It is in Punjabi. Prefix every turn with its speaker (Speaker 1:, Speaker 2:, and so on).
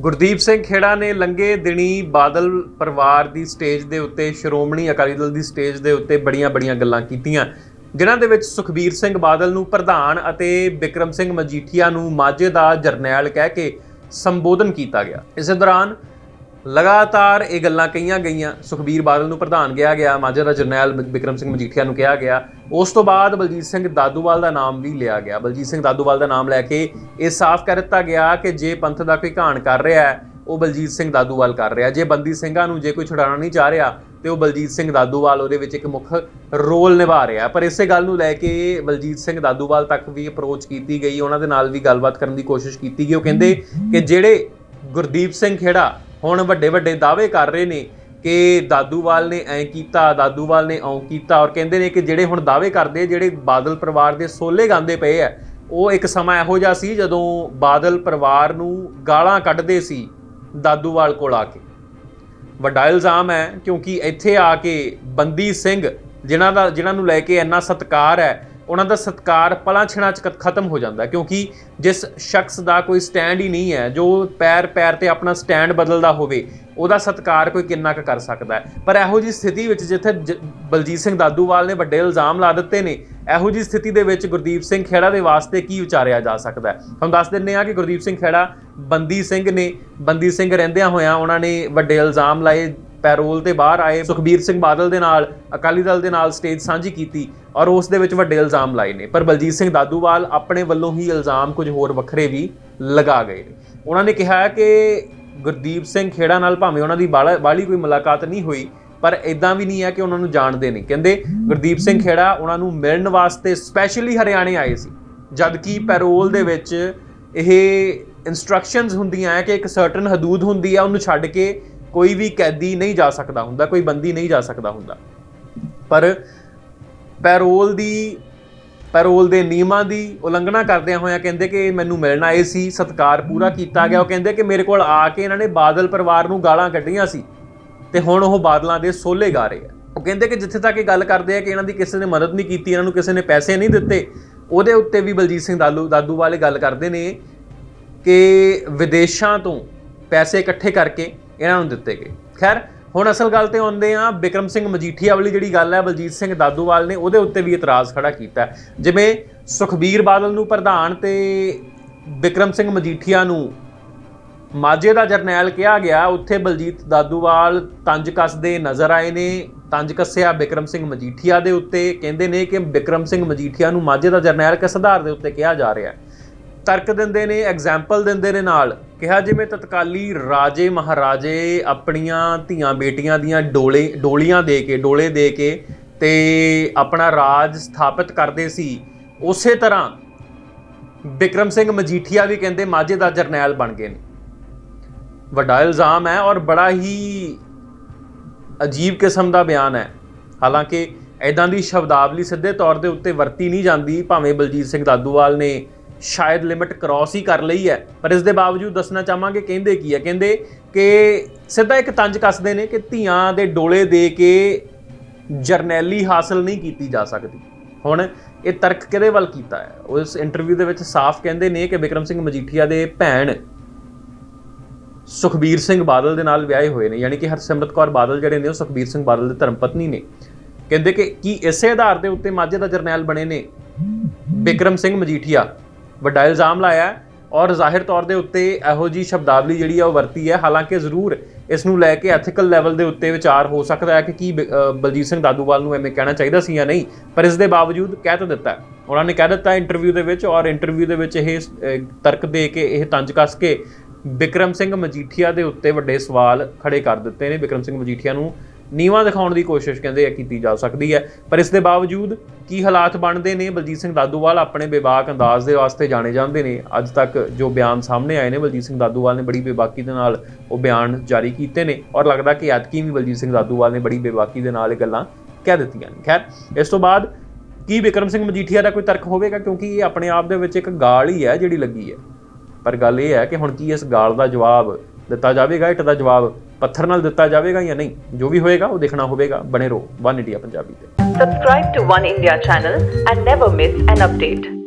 Speaker 1: ਗੁਰਦੀਪ ਸਿੰਘ ਖੇੜਾ ਨੇ ਲੰਗੇ ਦਿਨੀ ਬਾਦਲ ਪਰਿਵਾਰ ਦੀ ਸਟੇਜ ਦੇ ਉੱਤੇ, ਸ਼੍ਰੋਮਣੀ ਅਕਾਲੀ ਦਲ ਦੀ ਸਟੇਜ ਦੇ ਉੱਤੇ ਬੜੀਆਂ-ਬੜੀਆਂ ਗੱਲਾਂ ਕੀਤੀਆਂ। ਜਿਨ੍ਹਾਂ ਦੇ ਵਿੱਚ ਸੁਖਬੀਰ ਸਿੰਘ ਬਾਦਲ ਨੂੰ ਪ੍ਰਧਾਨ ਅਤੇ ਬਿਕਰਮ ਸਿੰਘ ਮਜੀਠੀਆ ਨੂੰ ਮਾਝੇ ਦਾ ਜਰਨੈਲ ਕਹਿ ਕੇ ਸੰਬੋਧਨ ਕੀਤਾ ਗਿਆ। ਇਸੇ ਦੌਰਾਨ ਲਗਾਤਾਰ ਇਹ ਗੱਲਾਂ ਕਹੀਆਂ ਗਈਆਂ। ਸੁਖਬੀਰ ਬਾਦਲ ਨੂੰ ਪ੍ਰਧਾਨ ਕਿਹਾ ਗਿਆ ਮਾਝੇ ਦਾ ਜਰਨੈਲ ਬਿ- ਬਿਕਰਮ ਸਿੰਘ ਮਜੀਠੀਆ ਨੂੰ ਕਿਹਾ ਗਿਆ। ਉਸ ਤੋਂ ਬਾਅਦ ਬਲਜੀਤ ਸਿੰਘ ਦਾਦੂਵਾਲ ਦਾ ਨਾਮ ਵੀ ਲਿਆ ਗਿਆ। ਬਲਜੀਤ ਸਿੰਘ ਦਾਦੂਵਾਲ ਦਾ ਨਾਮ ਲੈ ਕੇ ਇਹ ਸਾਫ਼ ਕਰ ਦਿੱਤਾ ਗਿਆ ਕਿ ਜੇ ਪੰਥ ਦਾ ਕੋਈ ਘਾਣ ਕਰ ਰਿਹਾ ਹੈ, ਉਹ ਬਲਜੀਤ ਸਿੰਘ ਦਾਦੂਵਾਲ ਕਰ ਰਿਹਾ। ਜੇ ਬੰਦੀ ਸਿੰਘਾਂ ਨੂੰ ਜੇ ਕੋਈ ਛੁਡਾਉਣਾ ਨਹੀਂ ਚਾਹ ਰਿਹਾ, ਤੇ ਉਹ ਬਲਜੀਤ ਸਿੰਘ ਦਾਦੂਵਾਲ ਉਹਦੇ ਵਿੱਚ ਇੱਕ ਮੁੱਖ ਰੋਲ ਨਿਭਾ ਰਿਹਾ ਪਰ ਇਸੇ ਗੱਲ ਨੂੰ ਲੈ ਕੇ ਬਲਜੀਤ ਸਿੰਘ ਦਾਦੂਵਾਲ ਤੱਕ ਵੀ ਅਪਰੋਚ ਕੀਤੀ ਗਈ। ਉਹਨਾਂ ਦੇ ਨਾਲ ਵੀ ਗੱਲਬਾਤ ਕਰਨ ਦੀ ਕੋਸ਼ਿਸ਼ ਕੀਤੀ ਗਈ। ਉਹ ਕਹਿੰਦੇ ਕਿ ਜਿਹੜੇ ਗੁਰਦੀਪ ਸਿੰਘ ਖੇੜਾ ਹੁਣ ਵੱਡੇ ਵੱਡੇ ਦਾਅਵੇ ਕਰ ਰਹੇ ਨੇ ਕਿ ਦਾਦੂਵਾਲ ਨੇ ਐਂ ਕੀਤਾ, ਦਾਦੂਵਾਲ ਨੇ ਔਂ ਕੀਤਾ ਔਰ ਕਹਿੰਦੇ ਨੇ ਕਿ ਜਿਹੜੇ ਹੁਣ ਦਾਅਵੇ ਕਰਦੇ ਜਿਹੜੇ ਬਾਦਲ ਪਰਿਵਾਰ ਦੇ ਸੋਲੇ ਗਾਉਂਦੇ ਪਏ ਆ, ਉਹ ਇੱਕ ਸਮਾਂ ਇਹੋ ਜਿਹਾ ਸੀ ਜਦੋਂ ਬਾਦਲ ਪਰਿਵਾਰ ਨੂੰ ਗਾਲਾਂ ਕੱਢਦੇ ਸੀ ਦਾਦੂਵਾਲ ਕੋਲ ਆ ਕੇ। ਵੱਡਾ ਇਲਜ਼ਾਮ ਹੈ ਕਿਉਂਕਿ ਇੱਥੇ ਆ ਕੇ ਬੰਦੀ ਸਿੰਘ, ਜਿਨ੍ਹਾਂ ਦਾ ਜਿਨ੍ਹਾਂ ਨੂੰ ਲੈ ਕੇ ਇੰਨਾ ਸਤਿਕਾਰ ਹੈ ਉਹਨਾਂ ਦਾ ਸਤਿਕਾਰ ਪਲਾਂ ਛਿਣਾਂ ਚ ਖ- ਖਤਮ ਹੋ ਜਾਂਦਾ ਕਿਉਂਕਿ ਜਿਸ ਸ਼ਖਸ ਦਾ ਕੋਈ ਸਟੈਂਡ ਹੀ ਨਹੀਂ ਹੈ, ਜੋ ਪੈਰ ਪੈਰ ਤੇ ਆਪਣਾ ਸਟੈਂਡ ਬਦਲਦਾ ਹੋਵੇ, ਉਹਦਾ ਸਤਿਕਾਰ ਕੋਈ ਕਿੰਨਾ ਕੁ ਕਰ ਸਕਦਾ ਹੈ। ਪਰ ਇਹੋ ਜੀ ਸਥਿਤੀ ਵਿੱਚ ਜਿੱਥੇ ਜ- ਬਲਜੀਤ ਸਿੰਘ ਦਾਦੂਵਾਲ ਨੇ ਵੱਡੇ ਇਲਜ਼ਾਮ ਲਾ ਦਿੱਤੇ ਨੇ, ਇਹੋ ਜੀ ਸਥਿਤੀ ਦੇ ਵਿੱਚ ਗੁਰਦੀਪ ਸਿੰਘ ਖੇੜਾ ਦੇ ਵਾਸਤੇ ਕੀ ਵਿਚਾਰਿਆ ਜਾ ਸਕਦਾ ਹੈ? ਹੁਣ ਦੱਸ ਦਿੰਨੇ ਆ ਕਿ ਗੁਰਦੀਪ ਸਿੰਘ ਖੇੜਾ ਬੰਦੀ ਸਿੰਘ ਨੇ, ਬੰਦੀ ਸਿੰਘ ਰਹਿੰਦਿਆਂ ਹੋਇਆਂ ਉਹਨਾਂ ਨੇ ਵੱਡੇ ਇਲਜ਼ਾਮ ਲਾਏ ਪੈਰੋਲ ਤੇ ਬਾਹਰ ਆਏ ਸੁਖਬੀਰ ਸਿੰਘ ਬਾਦਲ ਦੇ ਨਾਲ, ਅਕਾਲੀ ਦਲ ਦੇ ਨਾਲ ਸਟੇਜ ਸਾਂਝੀ ਕੀਤੀ ਔਰ ਉਸ ਦੇ ਵਿੱਚ ਵੱਡੇ ਇਲਜ਼ਾਮ ਲਾਏ ਨੇ। ਪਰ ਬਲਜੀਤ ਸਿੰਘ ਦਾਦੂਵਾਲ ਆਪਣੇ ਵੱਲੋਂ ਹੀ ਇਲਜ਼ਾਮ ਕੁਝ ਹੋਰ ਵੱਖਰੇ ਵੀ ਲਗਾ ਗਏ ਨੇ। ਉਹਨਾਂ ਨੇ ਕਿਹਾ ਕਿ ਗੁਰਦੀਪ ਸਿੰਘ ਖੇੜਾ ਨਾਲ ਭਾਵੇਂ ਉਹਨਾਂ ਦੀ ਬਾਲਾ- ਬਾਹਲੀ ਕੋਈ ਮੁਲਾਕਾਤ ਨਹੀਂ ਹੋਈ, ਪਰ ਇਦਾਂ ਵੀ ਨਹੀਂ ਹੈ ਕਿ ਉਹਨਾਂ ਨੂੰ ਜਾਣਦੇ ਨਹੀਂ ਕਹਿੰਦੇ, ਗੁਰਦੀਪ ਸਿੰਘ ਖੇੜਾ ਉਹਨਾਂ ਨੂੰ ਮਿਲਣ ਵਾਸਤੇ ਸਪੈਸ਼ਲੀ ਹਰਿਆਣੇ ਆਏ ਸੀ, ਜਦਕਿ ਪੈਰੋਲ ਦੇ ਵਿੱਚ ਇਹ ਇਨਸਟਰਕਸ਼ਨਸ ਹੁੰਦੀਆਂ ਹੈ ਕਿ ਇੱਕ ਸਰਟਨ ਹਦੂਦ ਹੁੰਦੀ ਹੈ ਉਹਨੂੰ ਛੱਡ ਕੇ ਕੋਈ ਵੀ ਕੈਦੀ ਨਹੀਂ ਜਾ ਸਕਦਾ ਹੁੰਦਾ, ਕੋਈ ਬੰਦੀ ਨਹੀਂ ਜਾ ਸਕਦਾ ਹੁੰਦਾ। ਪਰ ਪੈਰੋਲ ਦੀ, ਪੈਰੋਲ ਦੇ ਨਿਯਮਾਂ ਦੀ ਉਲੰਘਣਾ ਕਰਦਿਆਂ ਹੋਇਆਂ ਕਹਿੰਦੇ ਕਿ ਮੈਨੂੰ ਮਿਲਣ ਆਏ ਸੀ, ਸਤਕਾਰ ਪੂਰਾ ਕੀਤਾ ਗਿਆ। ਉਹ ਕਹਿੰਦੇ ਕਿ ਮੇਰੇ ਕੋਲ ਆ ਕੇ ਇਹਨਾਂ ਨੇ ਬਾਦਲ ਪਰਿਵਾਰ ਨੂੰ ਗਾਲਾਂ ਕੱਢੀਆਂ ਸੀ ਤੇ ਹੁਣ ਉਹ ਬਾਦਲਾਂ ਦੇ ਸੋਲੇ ਗਾ ਰਹੇ ਆ। ਉਹ ਕਹਿੰਦੇ ਕਿ ਜਿੱਥੇ ਤੱਕ ਇਹ ਗੱਲ ਕਰਦੇ ਆ ਕਿ ਇਹਨਾਂ ਦੀ ਕਿਸੇ ਨੇ ਮਦਦ ਨਹੀਂ ਕੀਤੀ, ਇਹਨਾਂ ਨੂੰ ਕਿਸੇ ਨੇ ਪੈਸੇ ਨਹੀਂ ਦਿੱਤੇ, ਉਹਦੇ ਉੱਤੇ ਵੀ ਬਲਜੀਤ ਸਿੰਘ ਦਾਦੂ ਦਾਦੂ ਵਾਲੇ ਗੱਲ ਕਰਦੇ ਨੇ ਕਿ ਵਿਦੇਸ਼ਾਂ ਤੋਂ ਪੈਸੇ ਇਕੱਠੇ ਕਰਕੇ ਇਹਨਾਂ ਨੂੰ ਦਿੱਤੇ ਗਏ। ਖੈਰ, ਹੁਣ ਅਸਲ ਗੱਲ ਤੇ ਆਉਂਦੇ ਆ ਬਿਕਰਮ ਸਿੰਘ ਮਜੀਠੀਆ ਵਾਲੀ ਜਿਹੜੀ ਗੱਲ ਹੈ, ਬਲਜੀਤ ਸਿੰਘ ਦਾਦੂਵਾਲ ਨੇ ਉਹਦੇ ਉੱਤੇ ਵੀ ਇਤਰਾਜ਼ ਖੜਾ ਕੀਤਾ ਜਿਵੇਂ ਸੁਖਬੀਰ ਬਾਦਲ ਨੂੰ ਪ੍ਰਧਾਨ ਤੇ ਬਿਕਰਮ ਸਿੰਘ ਮਜੀਠੀਆ ਨੂੰ ਮਾਝੇ ਦਾ ਜਰਨੈਲ ਕਿਹਾ ਗਿਆ, ਉੱਥੇ ਬਲਜੀਤ ਦਾਦੂਵਾਲ ਤੰਜ ਕੱਸਦੇ ਨਜ਼ਰ ਆਏ ਨੇ, ਤੰਜ ਕੱਸਿਆ ਬਿਕਰਮ ਸਿੰਘ ਮਜੀਠੀਆ ਦੇ ਉੱਤੇ, ਕਹਿੰਦੇ ਨੇ ਕਿ ਬਿਕਰਮ ਸਿੰਘ ਮਜੀਠੀਆ ਨੂੰ ਮਾਝੇ ਦਾ ਜਰਨੈਲ ਕਿਸ ਆਧਾਰ ਦੇ ਉੱਤੇ ਕਿਹਾ ਜਾ ਰਿਹਾ ਹੈ। ਤਰਕ ਦਿੰਦੇ ਨੇ ਐਗਜ਼ਾਮਪਲ ਦਿੰਦੇ ਨੇ ਨਾਲ। ਕਿਹਾ ਜਿਵੇਂ ਤਤਕਾਲੀ ਰਾਜੇ ਮਹਾਰਾਜੇ ਆਪਣੀਆਂ ਧੀਆਂ ਬੇਟੀਆਂ ਦੀਆਂ ਡੋਲੇ ਡੋਲੀਆਂ ਦੇ ਕੇ, ਡੋਲੇ ਦੇ ਕੇ ਤੇ ਆਪਣਾ ਰਾਜ ਸਥਾਪਿਤ ਕਰਦੇ ਸੀ। ਉਸੇ ਤਰ੍ਹਾਂ ਬਿਕਰਮ ਸਿੰਘ ਮਜੀਠੀਆ ਵੀ ਕਹਿੰਦੇ ਮਾਝੇ ਦਾ ਜਰਨੈਲ ਬਣ ਗਏ ਨੇ। ਵੱਡਾ ਇਲਜ਼ਾਮ ਹੈ ਔਰ ਬੜਾ ਹੀ ਅਜੀਬ ਕਿਸਮ ਦਾ ਬਿਆਨ ਹੈ। ਹਾਲਾਂਕਿ ਐਦਾਂ ਦੀ ਸ਼ਬਦਾਵਲੀ ਸਿੱਧੇ ਤੌਰ ਦੇ ਉੱਤੇ ਵਰਤੀ ਨਹੀਂ ਜਾਂਦੀ, ਭਾਵੇਂ ਬਲਜੀਤ ਸਿੰਘ ਦਾਦੂਵਾਲ ਨੇ ਸ਼ਾਇਦ ਲਿਮਿਟ ਕ੍ਰਾਸ ਹੀ ਕਰ ਲਈ ਹੈ। ਪਰ ਇਸ ਦੇ ਬਾਵਜੂਦ ਦੱਸਣਾ ਚਾਹਾਂਗੇ, ਕਹਿੰਦੇ ਕੀ ਹੈ? ਕਹਿੰਦੇ ਕਿ ਸਿੱਧਾ ਇੱਕ ਤੰਜ ਕੱਸਦੇ ਨੇ ਕਿ ਧੀਆਂ ਦੇ ਡੋਲੇ ਦੇ ਕੇ ਜਰਨੈਲੀ ਹਾਸਲ ਨਹੀਂ ਕੀਤੀ ਜਾ ਸਕਦੀ। ਹੁਣ ਇਹ ਤਰਕ ਕਿਹਦੇ ਵੱਲ ਕੀਤਾ ਹੈ? ਉਸ ਇੰਟਰਵਿਊ ਦੇ ਵਿੱਚ ਸਾਫ਼ ਕਹਿੰਦੇ ਨੇ ਕਿ ਬਿਕਰਮ ਸਿੰਘ ਮਜੀਠੀਆ ਦੇ ਭੈਣ ਸੁਖਬੀਰ ਸਿੰਘ ਬਾਦਲ ਦੇ ਨਾਲ ਵਿਆਹੇ ਹੋਏ ਨੇ। ਯਾਨੀ ਕਿ ਹਰਸਿਮਰਤ ਕੌਰ ਬਾਦਲ ਜਿਹੜੇ ਨੇ, ਉਹ ਸੁਖਬੀਰ ਸਿੰਘ ਬਾਦਲ ਦੇ ਧਰਮ ਪਤਨੀ ਨੇ। ਕਹਿੰਦੇ ਕਿ ਕੀ ਇਸੇ ਆਧਾਰ ਦੇ ਉੱਤੇ ਮਾਝੇ ਦਾ ਜਰਨੈਲ ਬਣੇ ਨੇ ਬਿਕਰਮ ਸਿੰਘ ਮਜੀਠੀਆ? ਵੱਡਾ ਇਲਜ਼ਾਮ ਲਾਇਆ ਔਰ ਜ਼ਾਹਿਰ ਤੌਰ ਦੇ ਉੱਤੇ ਇਹੋ ਜੀ ਸ਼ਬਦਾਵਲੀ ਜਿਹੜੀ ਆ ਉਹ ਵਰਤੀ ਹੈ। ਹਾਲਾਂਕਿ ਜ਼ਰੂਰ ਇਸ ਨੂੰ ਲੈ ਕੇ ਐਥੀਕਲ ਲੈਵਲ ਦੇ ਉੱਤੇ ਵਿਚਾਰ ਹੋ ਸਕਦਾ ਹੈ ਕਿ ਕੀ ਬਲਜੀਤ ਸਿੰਘ ਦਾਦੂਵਾਲ ਨੂੰ ਐਵੇਂ ਕਹਿਣਾ ਚਾਹੀਦਾ ਸੀ ਜਾਂ ਨਹੀਂ, ਪਰ ਇਸ ਦੇ ਬਾਵਜੂਦ ਕਹਿ ਤਾਂ ਦਿੱਤਾ ਉਹਨਾਂ ਨੇ ਕਹਿ ਦਿੱਤਾ ਇੰਟਰਵਿਊ ਦੇ ਵਿੱਚ ਔਰ ਇੰਟਰਵਿਊ ਦੇ ਵਿੱਚ ਇਹ ਤਰਕ ਦੇ ਕੇ ਇਹ ਤੰਜ ਕੱਸ ਕੇ ਬਿਕਰਮ ਸਿੰਘ ਮਜੀਠੀਆ ਦੇ ਉੱਤੇ ਵੱਡੇ ਸਵਾਲ ਖੜੇ ਕਰ ਦਿੱਤੇ ਨੇ। ਬਿਕਰਮ ਸਿੰਘ ਮਜੀਠੀਆ ਨੂੰ ਨੀਵਾ ਦਿਖਾਉਣ ਦੀ ਕੋਸ਼ਿਸ਼ ਕਹਿੰਦੇ ਆ ਕੀਤੀ ਜਾ ਸਕਦੀ ਹੈ। ਪਰ ਇਸ ਦੇ ਬਾਵਜੂਦ ਕੀ ਹਾਲਾਤ ਬਣਦੇ ਨੇ? ਬਲਜੀਤ ਸਿੰਘ ਦਾਦੂਵਾਲ ਆਪਣੇ ਬੇਬਾਕ ਅੰਦਾਜ਼ ਦੇ ਵਾਸਤੇ ਜਾਣੇ ਜਾਂਦੇ ਨੇ। ਅੱਜ ਤੱਕ ਜੋ ਬਿਆਨ ਸਾਹਮਣੇ ਆਏ ਨੇ, ਬਲਜੀਤ ਸਿੰਘ ਦਾਦੂਵਾਲ ਨੇ ਬੜੀ ਬੇਬਾਕੀ ਦੇ ਨਾਲ ਉਹ ਬਿਆਨ ਜਾਰੀ ਕੀਤੇ ਨੇ ਔਰ ਲੱਗਦਾ ਕਿ ਐਤਕੀ ਵੀ ਬਲਜੀਤ ਸਿੰਘ ਦਾਦੂਵਾਲ ਨੇ ਬੜੀ ਬੇਬਾਕੀ ਦੇ ਨਾਲ ਇਹ ਗੱਲਾਂ ਕਹਿ ਦਿੱਤੀਆਂ ਨੇ। ਖੈਰ, ਇਸ ਤੋਂ ਬਾਅਦ ਕੀ ਬਿਕਰਮ ਸਿੰਘ ਮਜੀਠੀਆ ਦਾ ਕੋਈ ਤਰਕ ਹੋਵੇਗਾ? ਕਿਉਂਕਿ ਇਹ ਆਪਣੇ ਆਪ ਦੇ ਵਿੱਚ ਇੱਕ ਗਾਲ ਹੀ ਹੈ ਜਿਹੜੀ ਲੱਗੀ ਹੈ। ਪਰ ਗੱਲ ਇਹ ਹੈ ਕਿ ਹੁਣ ਕੀ ਇਸ ਗਾਲ ਦਾ ਜਵਾਬ ਦਿੱਤਾ ਜਾਵੇਗਾ ਇੱਟ ਦਾ ਜਵਾਬ ਪੱਥਰ ਨਾਲ ਦਿੱਤਾ ਜਾਵੇਗਾ ਜਾਂ ਨਹੀਂ? ਜੋ ਵੀ ਹੋਏਗਾ, ਉਹ ਦੇਖਣਾ ਹੋਵੇਗਾ। ਬਣੇ ਰਹੋ ਵਨ ਇੰਡੀਆ ਪੰਜਾਬੀ ਤੇ।
Speaker 2: Subscribe to One India channel and never miss an update.